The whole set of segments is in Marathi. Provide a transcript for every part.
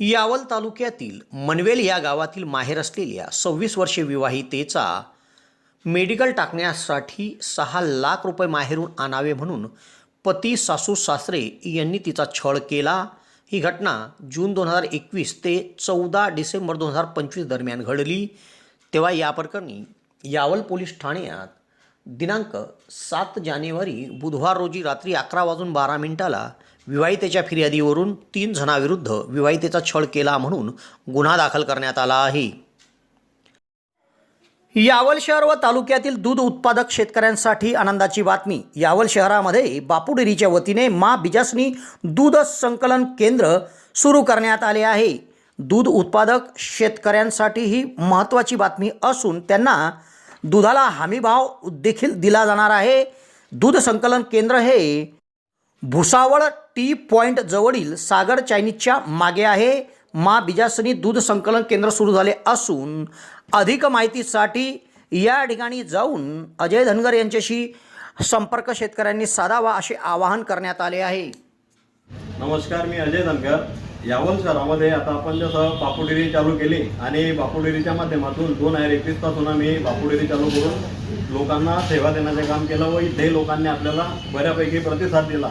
यावल तालुक्यातील मनवेल या गावातील माहेर असलेल्या सव्वीस वर्षे विवाहितेचा मेडिकल टाकण्यासाठी सहा लाख रुपये माहेरून आणावे म्हणून पती सासू सासरे यांनी तिचा छळ केला. ही घटना जून दोन हजार एकवीस ते चौदा डिसेंबर दोन हजार पंचवीस दरम्यान घडली. तेव्हा या प्रकरणी यावल पोलीस ठाण्यात दिनांक सात जानेवारी बुधवार रोजी रात्री अकरा वाजून बारा मिनिटाला विवाहितेच्या फिर्यादीवरून तीन जणांविरुद्ध विवाहितेचा छळ केला म्हणून गुन्हा दाखल करण्यात आला आहे. यावल शहर व तालुक्यातील दूध उत्पादक शेतकऱ्यांसाठी आनंदाची बातमी. यावल शहरामध्ये बापुडेरीच्या वतीने मा बिजासनी दूध संकलन केंद्र सुरू करण्यात आले आहे. दूध उत्पादक शेतकऱ्यांसाठी ही महत्त्वाची बातमी असून त्यांना दुधाला हमीभाव देखील दिला जाणार आहे. दूध संकलन केंद्र हे भुसावळ टी पॉईंट जवळील सागर चायनीजच्या मागे आहे. मा बिजासनी दूध संकलन केंद्र सुरू झाले असून अधिक माहितीसाठी या ठिकाणी जाऊन अजय धनगर यांच्याशी संपर्क शेतकऱ्यांनी साधावा असे आवाहन करण्यात आले आहे. नमस्कार मी अजय धनगर. यावल शहरामध्ये आता आपण जसं बापू डेअरी चालू केली आणि बापू डेअरीच्या माध्यमातून दोन हजार एकवीस तासून आम्ही बापू डेअरी चालू करून लोकांना सेवा देण्याचे काम केलं व इथे लोकांनी आपल्याला बऱ्यापैकी प्रतिसाद दिला.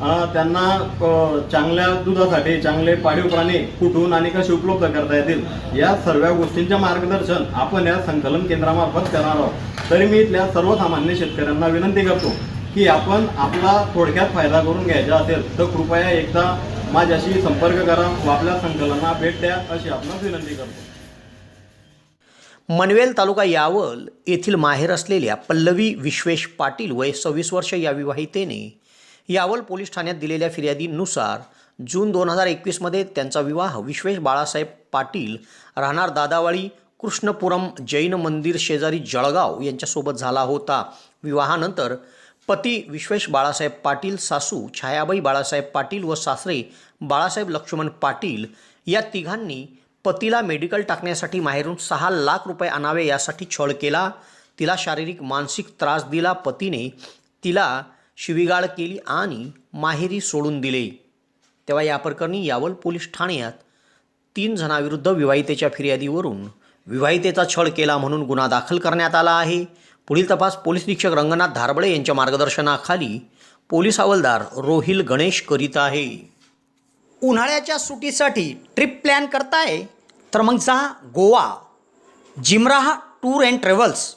त्यांना चांगल्या दुधासाठी चांगले पाळीव प्राणी कुठून आणि कसे उपलब्ध करता येतील या सर्व गोष्टींचे मार्गदर्शन आपण या संकलन केंद्रामार्फत करणार आहोत. तरी मी इथल्या सर्वसामान्य शेतकऱ्यांना विनंती करतो की आपण आपला थोडक्यात फायदा करून घ्यायचा असेल तर कृपया एकदा माझ्याशी संपर्क करा व आपल्या संकलना भेट द्या अशी आपण विनंती करतो. मनवेल तालुका यावल येथील माहेर असलेल्या पल्लवी विश्वेश पाटील वय सव्वीस वर्ष या विवाहितेने यावल पोलीस ठाण्यात दिलेल्या फिर्यादीनुसार जून दोन हजार एकवीसमध्ये त्यांचा विवाह विश्वेश बाळासाहेब पाटील राहणार दादावाळी कृष्णपुरम जैन मंदिर शेजारी जळगाव यांच्यासोबत झाला होता. विवाहानंतर पती विश्वेश बाळासाहेब पाटील सासू छायाबाई बाळासाहेब पाटील व सासरे बाळासाहेब लक्ष्मण पाटील या तिघांनी पतीला मेडिकल टाकण्यासाठी माहेरून सहा लाख रुपये आणावे यासाठी छळ केला. तिला शारीरिक मानसिक त्रास दिला. पतीने तिला शिवीगाळ केली आणि माहेरी सोडून दिले. तेव्हा या प्रकरणी यावल पोलीस ठाण्यात तीन जणांविरुद्ध विवाहितेच्या फिर्यादीवरून विवाहितेचा छळ केला म्हणून गुन्हा दाखल करण्यात आला आहे. पुढील तपास पोलीस निरीक्षक रंगनाथ धारबळे यांच्या मार्गदर्शनाखाली पोलीस हवालदार रोहिल गणेश करीत आहे. उन्हाळ्याच्या सुटीसाठी ट्रिप प्लॅन करताय? तर मग जा Goa. Jimraha tour and travels.